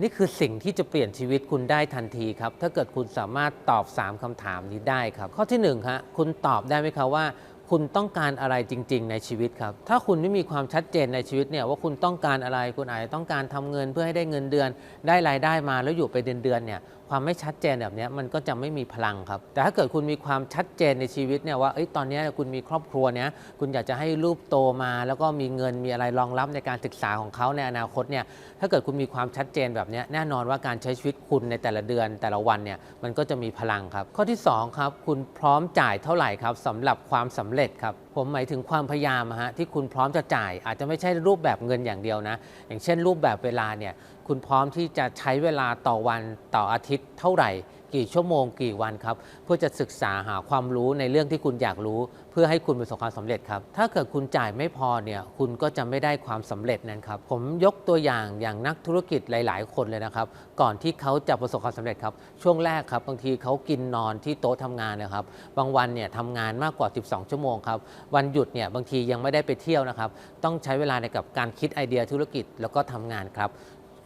นี่คือสิ่งที่จะเปลี่ยนชีวิตคุณได้ทันทีครับ ถ้าเกิดคุณสามารถตอบ 3คำถามนี้ได้ครับ ข้อที่1ฮะคุณตอบได้ไหมครับว่า คุณต้องการอะไรจริง ๆ ในชีวิตครับ ถ้าคุณไม่มีความชัดเจนในชีวิตเนี่ยว่าคุณต้องการอะไร คุณอาจจะต้องการทำเงินเพื่อให้ได้เงินเดือน ได้รายได้มาแล้วอยู่ไปเดือนๆเนี่ย ความไม่ชัดเจนแบบนี้มันก็จะไม่มีพลังครับ แต่ถ้าเกิดคุณมีความชัดเจนในชีวิตเนี่ยว่าอตอนนี้คุณมีครอบครัวเนี้ยคุณอยากจะให้ลูกโตมา แล้วก็มีเงินมีอะไรรองรับในการศึกษาของเขาในอนาคตเนี่ยถ้าเกิดคุณมีความชัดเจนแบบนี้แน่นอนว่าการใช้ชีวิตคุณในแต่ละเดือนแต่ละวันเนี่ยมันก็จะมีพลังครับ ข้อที่สองครับคุณพร้อมจ่ายเท่าไหร่ครับสำหรับความสำเร็จครับผมหมายถึงความพยายามอะฮะที่คุณพร้อมจะจ่าย อาจจะไม่ใช่รูปแบบเงินอย่างเดียวนะ อย่างเช่นรูปแบบเวลาเนี่ยคุณพร้อมที่จะใช้เวลาต่อวันต่ออาทิตย์เท่าไหร่ กี่ชั่วโมงกี่วันครับ เพื่อจะศึกษาหาความรู้ในเรื่องที่คุณอยากรู้ เพื่อให้คุณประสบความสำเร็จครับ ถ้าเกิดคุณจ่ายไม่พอเนี่ยคุณก็จะไม่ได้ความสำเร็จนั้นครับ ผมยกตัวอย่างอย่างนักธุรกิจหลาย ๆ คนเลยนะครับ ก่อนที่เขาจะประสบความสำเร็จครับ ช่วงแรกครับบางทีเขากินนอนที่โต๊ะทำงานนะครับ บางวันเนี่ยทำงานมากกว่า 12 ชั่วโมงครับ วันหยุดเนี่ยบางทียังไม่ได้ไปเที่ยวนะครับ ต้องใช้เวลาในกับการคิดไอเดียธุรกิจแล้วก็ทำงานครับ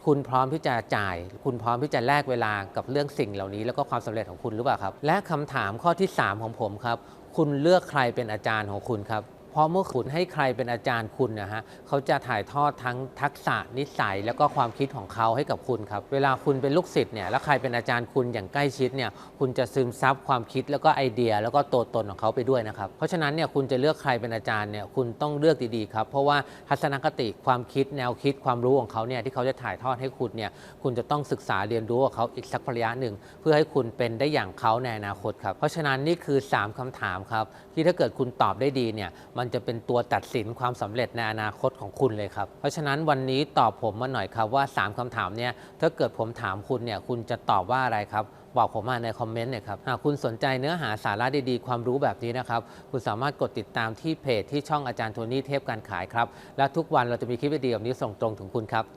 คุณพร้อมที่จะจ่าย คุณพร้อมที่จะแลกเวลากับเรื่องสิ่งเหล่านี้ แล้วก็ความสำเร็จของคุณหรือเปล่าครับ และคำถามข้อที่ 3 ของผมครับ คุณเลือกใครเป็นอาจารย์ของคุณครับ เพราะเมื่อคุณให้ใครเป็นอาจารย์คุณนะฮะเขาจะถ่ายทอดทั้งทักษะนิสัย แล้วก็ความคิดของเขาให้กับคุณครับ เวลาคุณเป็นลูกศิษย์เนี่ยแล้วใครเป็นอาจารย์คุณอย่างใกล้ชิดเนี่ยคุณจะซึมซับความคิดแล้วก็ไอเดีย แล้วก็ตัวตนของเขาไปด้วยนะครับเพราะฉะนั้นเนี่ยคุณจะเลือกใครเป็นอาจารย์เนี่ยคุณต้องเลือกดีๆครับเพราะว่าทัศนคติความคิดแนวคิดความรู้ของเขาเนี่ยที่เขาจะถ่ายทอดให้คุณเนี่ยคุณจะต้องศึกษาเรียนรู้กับเขาอีกสักระยะหนึ่ง เพื่อให้คุณเป็นได้อย่างเขาในอนาคตครับเพราะฉะนั้นนี่คือ 3คำถามครับที่ถ้าเกิดคุณตอบได้ดีเนี่ยมันันจะเป็นตัวตัดสินความสำเร็จในอนาคตของคุณเลยครับ เพราะฉะนั้นวันนี้ตอบผมมาหน่อยครับว่า 3คำถามเนี่ยถ้าเกิดผมถามคุณเนี่ยคุณจะตอบว่าอะไรครับบอกผมมาในคอมเมนต์หน่อยครับ หากคุณสนใจเนื้อหาสาระดีๆ ความรู้แบบนี้นะครับ คุณสามารถกดติดตามที่เพจที่ช่องอาจารย์โทนี่เทพการขายครับ และทุกวันเราจะมีคลิปดีๆแบบนี้ส่งตรงถึงคุณครับ